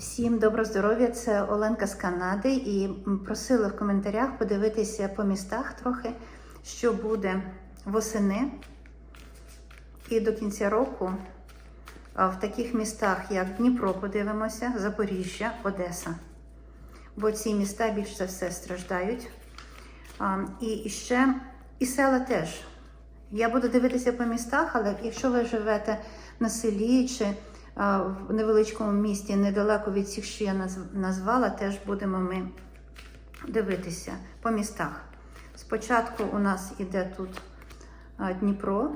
Всім доброго здоров'я! Це Оленка з Канади і просила в коментарях подивитися по містах трохи, що буде восени і до кінця року в таких містах, як Дніпро, подивимося, Запоріжжя, Одеса. Бо ці міста більш за все страждають. І ще і села теж. Я буду дивитися по містах, але якщо ви живете на селі чи в невеличкому місті недалеко від всіх, що я назвала, теж будемо ми дивитися по містах. Спочатку у нас іде тут Дніпро,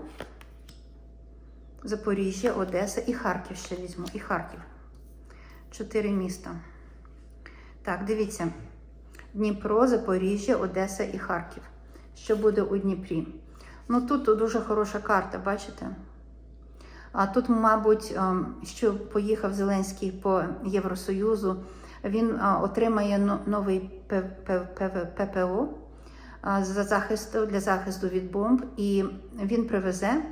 Запоріжжя, Одеса і Харків ще візьму. І Харків. Чотири міста. Так, дивіться. Дніпро, Запоріжжя, Одеса і Харків. Що буде у Дніпрі? Ну тут дуже хороша карта, бачите? А тут, мабуть, ем, що поїхав Зеленський по Євросоюзу, він отримає новий ППО за захисту для захисту від бомб, і він привезе.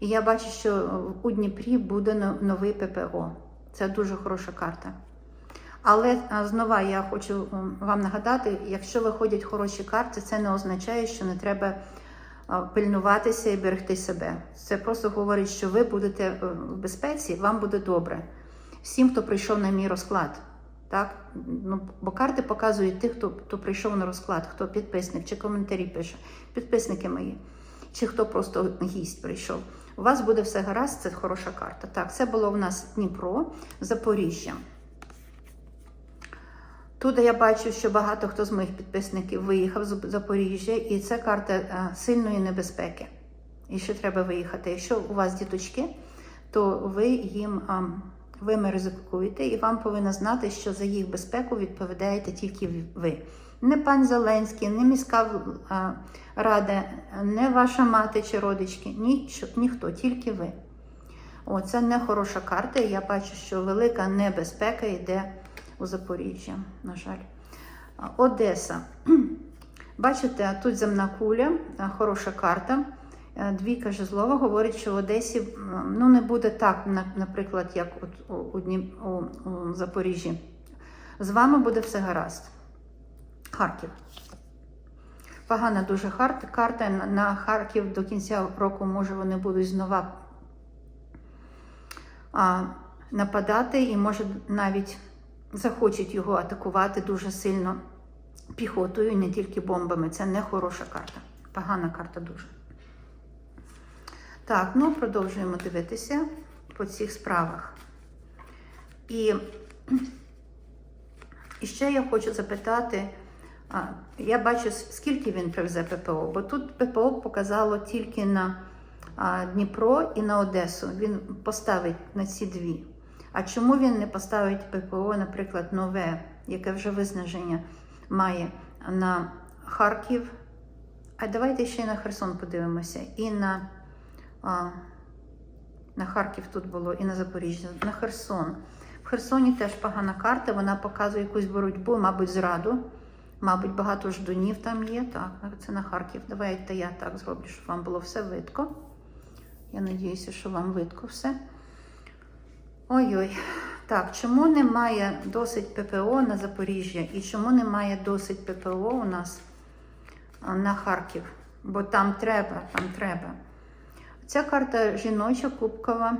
І я бачу, що у Дніпрі буде новий ППО. Це дуже хороша карта. Але знову я хочу вам нагадати, якщо виходять хороші карти, це не означає, що не треба пильнуватися і берегти себе. Це просто говорить, що ви будете е, в безпеці, вам буде добре. Всім, хто прийшов на мій розклад. Так? Ну, бо карти показують тих, хто, хто прийшов на розклад, хто підписник чи коментарі пише, підписники мої, чи хто просто гість прийшов. У вас буде все гаразд, це хороша карта. Так, це було у нас Дніпро, Запоріжжя. Тут я бачу, що багато хто з моїх підписників виїхав з Запоріжжя, і це карта е, сильної небезпеки. І ще треба виїхати. Якщо у вас діточки, то ви їм ви ризикуєте, і вам повинно знати, що за їх безпеку відповідаєте тільки ви. Не пан Зеленський, не міська рада, не ваша мати чи родички, ніщо, ніхто, тільки ви. О, це не хороша карта. і Я бачу, що велика небезпека йде у Запоріжжя, на жаль. Одеса. Бачите, тут земна куля, хороша карта. Е, Двійка жезлова говорить, що в Одесі ну, не буде так, наприклад, як у, у, у, у Запоріжжі. З вами буде все гаразд. Харків. Погана дуже карта. На- Харків до кінця року, може, вони будуть знову нападати і, може, навіть захочуть його атакувати дуже сильно піхотою, і не тільки бомбами. Це не хороша карта. Погана карта дуже. Так, ну продовжуємо дивитися по цих справах. І, і ще я хочу запитати, а, я бачу, скільки він привезе ППО, бо тут ППО показало тільки на а, Дніпро і на Одесу. Він поставить на ці дві. А чому він не поставить ППО, наприклад, нове, яке вже виснаження має на Харків? А давайте ще й на Херсон подивимося. І на, а, на Харків тут було, і на Запоріжжя, на Херсон. В Херсоні теж погана карта, вона показує якусь боротьбу, мабуть, зраду. Мабуть, багато ждунів там є. Так, це на Харків. Давайте я так зроблю, щоб вам було все видко. Я надіюся, що вам видко все. Ой-ой. Так, чому немає досить ППО на Запоріжжя і чому немає досить ППО у нас на Харків? Бо там треба, там треба. Ця карта жіноча, кубкова.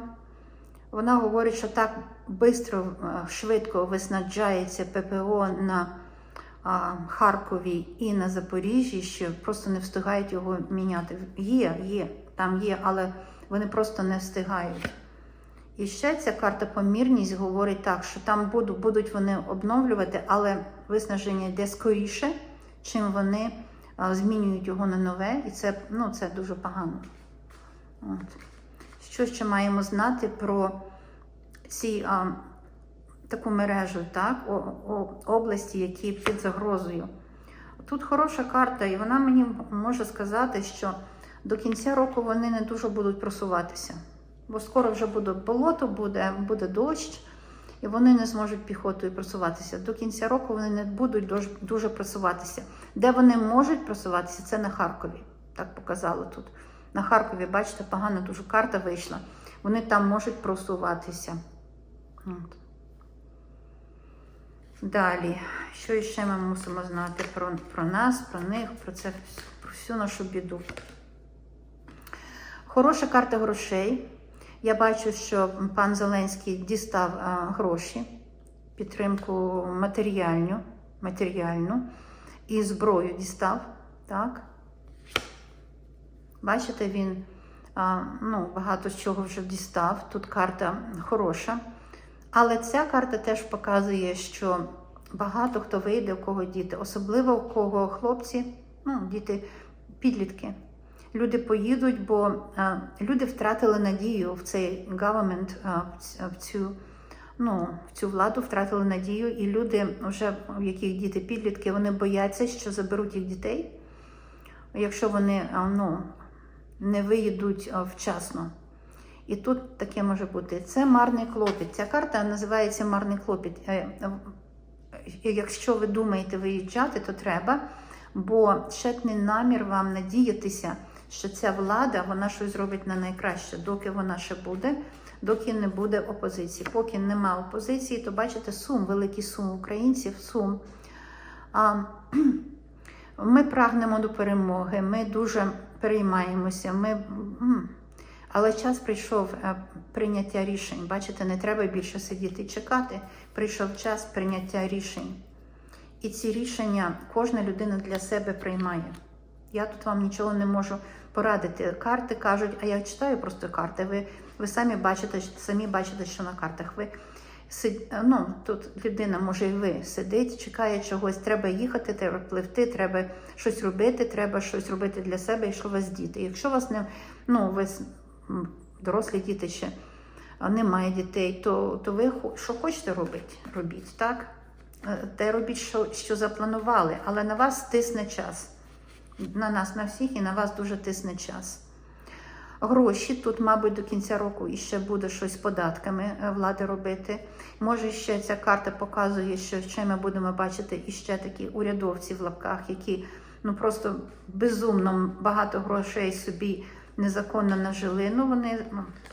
Вона говорить, що так швидко, швидко виснаджається ППО на а, Харкові і на Запоріжжі, що просто не встигають його міняти. Є, є, там є, але вони просто не встигають. І ще ця карта помірність говорить так, що там будуть вони обновлювати, але виснаження йде скоріше, чим вони змінюють його на нове, і це, ну, це дуже погано. От. Що ще маємо знати про ці а, таку мережу, так, о, о, області, які під загрозою? Тут хороша карта, і вона мені може сказати, що до кінця року вони не дуже будуть просуватися. Бо скоро вже буде болото, буде, буде дощ, і вони не зможуть піхотою просуватися. До кінця року вони не будуть дуже, дуже просуватися. Де вони можуть просуватися, це на Харкові. Так показало тут. На Харкові, бачите, погана дуже карта вийшла. Вони там можуть просуватися. От. Далі, що ще ми мусимо знати про, про нас, про них, про це про всю нашу біду. Хороша карта грошей. Я бачу, що пан Зеленський дістав а, гроші, підтримку матеріальну, матеріальну і зброю дістав. Так? Бачите, він а, ну, багато з чого вже дістав. Тут карта хороша. Але ця карта теж показує, що багато хто вийде, у кого діти, особливо у кого хлопці, ну, діти, підлітки. Люди поїдуть, бо а, люди втратили надію в цей government, а, в цю, ну, в цю владу втратили надію, і люди, вже в яких діти підлітки, вони бояться, що заберуть їх дітей, якщо вони а, ну, не виїдуть вчасно. І тут таке може бути. Це марний клопіт. Ця карта називається марний клопіт. Е, е, Якщо ви думаєте виїжджати, то треба, бо щетний намір вам надіятися, що ця влада вона щось зробить на найкраще, доки вона ще буде, доки не буде опозиції. Поки нема опозиції, то бачите сум, великий сум українців, сум. А, ми прагнемо до перемоги, ми дуже переймаємося. Ми, але час прийшов е, прийняття рішень. Бачите, не треба більше сидіти і чекати. Прийшов час прийняття рішень. І ці рішення кожна людина для себе приймає. Я тут вам нічого не можу порадити. Карти кажуть, а я читаю просто карти. Ви, ви самі бачите, самі бачите, що на картах ви сид... ну, тут людина, може, і ви сидить, чекає чогось, треба їхати, треба пливти, треба щось робити, треба щось робити для себе, якщо у вас діти. Якщо у вас не ну, ви дорослі діти ще немає дітей, то, то ви що хочете робити, робіть, так? Е, Те робіть, що, що запланували, але на вас тисне час. На нас, на всіх, і на вас дуже тисне час. Гроші тут, мабуть, до кінця року іще буде щось з податками е, влади робити. Може, ще ця карта показує, що ще ми будемо бачити іще такі урядовці в лапках, які ну просто безумно багато грошей собі незаконно нажили. Ну вони,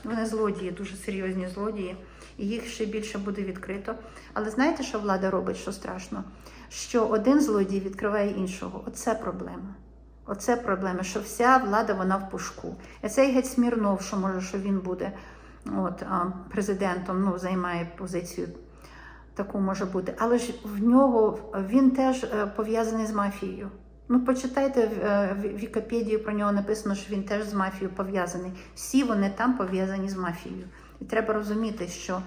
вони злодії, дуже серйозні злодії, і їх ще більше буде відкрито. Але знаєте, що влада робить, що страшно? Що один злодій відкриває іншого. Оце проблема. Оце проблема, що вся влада вона в пушку. І цей геть Смірнов, що може, що він буде от, президентом, ну, займає позицію таку може бути. Але ж в нього він теж е, пов'язаний з мафією. Ну, почитайте в е, Вікіпедію про нього написано, що він теж з мафією пов'язаний. Всі вони там пов'язані з мафією. І треба розуміти, що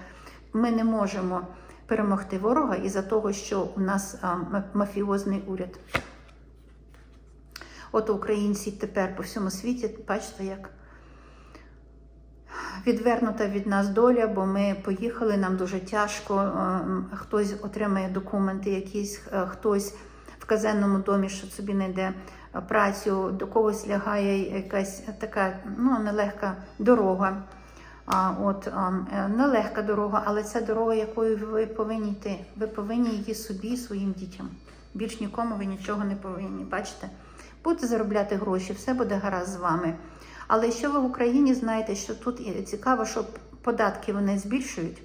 ми не можемо перемогти ворога із-за того, що у нас мафіозний уряд. От українці тепер по всьому світі, бачите, як відвернута від нас доля, бо ми поїхали, нам дуже тяжко. е, Хтось отримає документи, якісь, е, хтось в казенному домі, що собі знайде е, працю, до когось лягає якась така ну, нелегка дорога. А, от нелегка дорога, але це дорога, якою ви повинні йти. Ви повинні її собі своїм дітям. Більш нікому ви нічого не повинні. Бачите? Будете заробляти гроші, все буде гаразд з вами. Але що ви в Україні знаєте, що тут цікаво, що податки вони збільшують,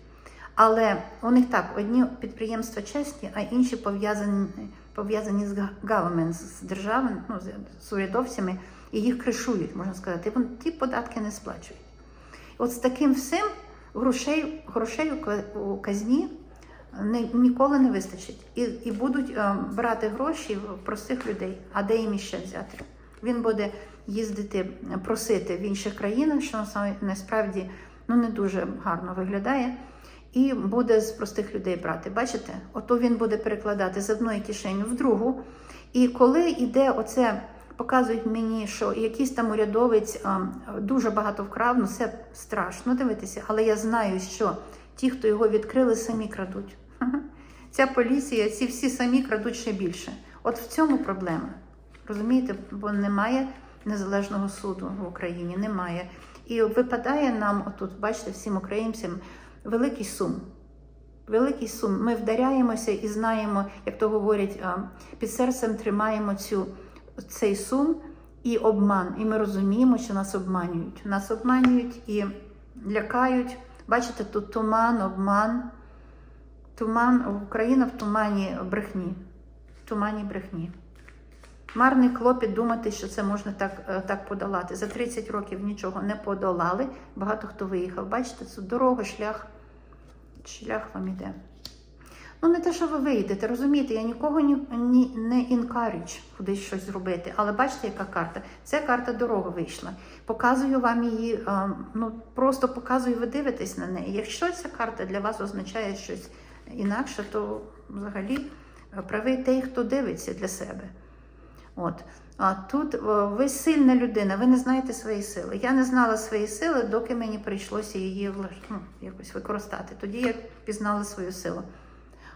але у них так, одні підприємства чесні, а інші пов'язані пов'язані з government, з державою, ну, з урядовцями, і їх кришують, можна сказати. Вони ті податки не сплачують. От з таким всім грошей, грошей у казні не, ніколи не вистачить. І, і будуть е, брати гроші в простих людей. А де їм іще взяти? Він буде їздити, просити в інших країнах, що насправді ну, не дуже гарно виглядає. І буде з простих людей брати. Бачите? Ото він буде перекладати з одної кишені в другу. І коли йде оце, показують мені, що якийсь там урядовець а, дуже багато вкрав, ну це страшно дивитися. Але я знаю, що ті, хто його відкрили, самі крадуть. Ця поліція, ці всі самі крадуть ще більше. От в цьому проблема. Розумієте, бо немає незалежного суду в Україні, немає. І випадає нам, отут, бачите, всім українцям великий сум. Великий сум. Ми вдаряємося і знаємо, як то говорять, під серцем тримаємо цю, цей сум і обман. І ми розуміємо, що нас обманюють. Нас обманюють і лякають. Бачите, тут туман, обман. Туман, Україна в тумані брехні. В тумані брехні. Марний клопіт думати, що це можна так, е, так подолати. За 30 років нічого не подолали. Багато хто виїхав. Бачите, це дорога, шлях, шлях вам іде. Ну, не те, що ви виїдете, розумієте, я нікого ні, ні, не інкарюч кудись щось зробити. Але бачите, яка карта? Це карта дорога вийшла. Показую вам її, е, ну просто показую, ви дивитесь на неї. Якщо ця карта для вас означає щось інакше, то взагалі е, правий той, хто дивиться для себе. От. А тут ви сильна людина, ви не знаєте свої сили. Я не знала свої сили, доки мені прийшлося її ну, якось використати. Тоді я пізнала свою силу.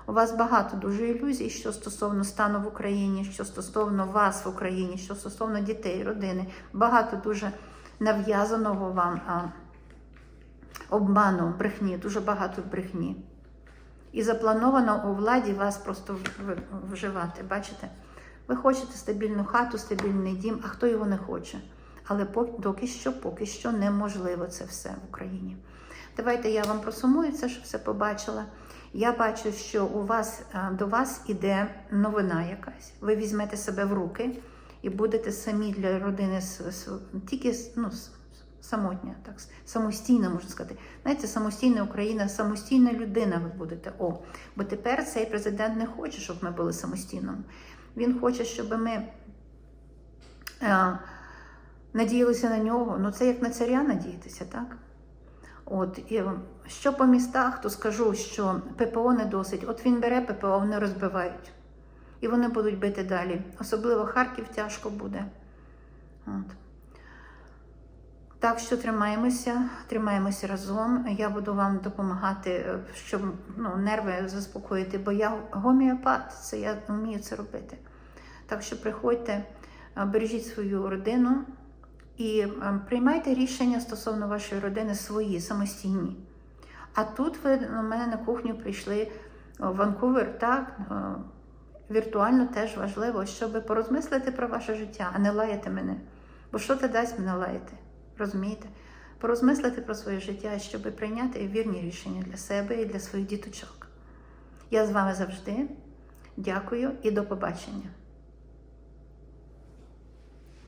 У вас багато дуже ілюзій, що стосовно стану в Україні, що стосовно вас в Україні, що стосовно дітей, родини. Багато дуже нав'язаного вам а, обману, брехні, дуже багато брехні. І заплановано у владі вас просто вживати. Бачите? Ви хочете стабільну хату, стабільний дім, а хто його не хоче? Але доки що, поки що неможливо це все в Україні. Давайте я вам просумую це, щоб все побачила. Я бачу, що у вас до вас іде новина якась. Ви візьмете себе в руки і будете самі для родини тільки ну, самотня, так самостійна, можна сказати. Знаєте, самостійна Україна, самостійна людина ви будете. О, бо тепер цей президент не хоче, щоб ми були самостійними. Він хоче, щоб ми е, надіялися на нього. Ну, це як на царя надіятися, так? От, і що по містах, то скажу, що ППО не досить. От він бере ППО, вони розбивають. І вони будуть бити далі. Особливо Харків тяжко буде. От. Так що тримаємося, тримаємося разом. Я буду вам допомагати, е, щоб ну, нерви заспокоїти, бо я гоміопат, це я вмію це робити. Так що приходьте, е, бережіть свою родину і е, приймайте рішення стосовно вашої родини свої, самостійні. А тут ви до мене на кухню прийшли в Ванкувер, так, віртуально теж важливо, щоб порозмислити про ваше життя, а не лаяти мене. Бо що це дасть мене лаяти? Розумієте? Порозмислити про своє життя, щоб прийняти вірні рішення для себе і для своїх діточок. Я з вами завжди. Дякую і до побачення.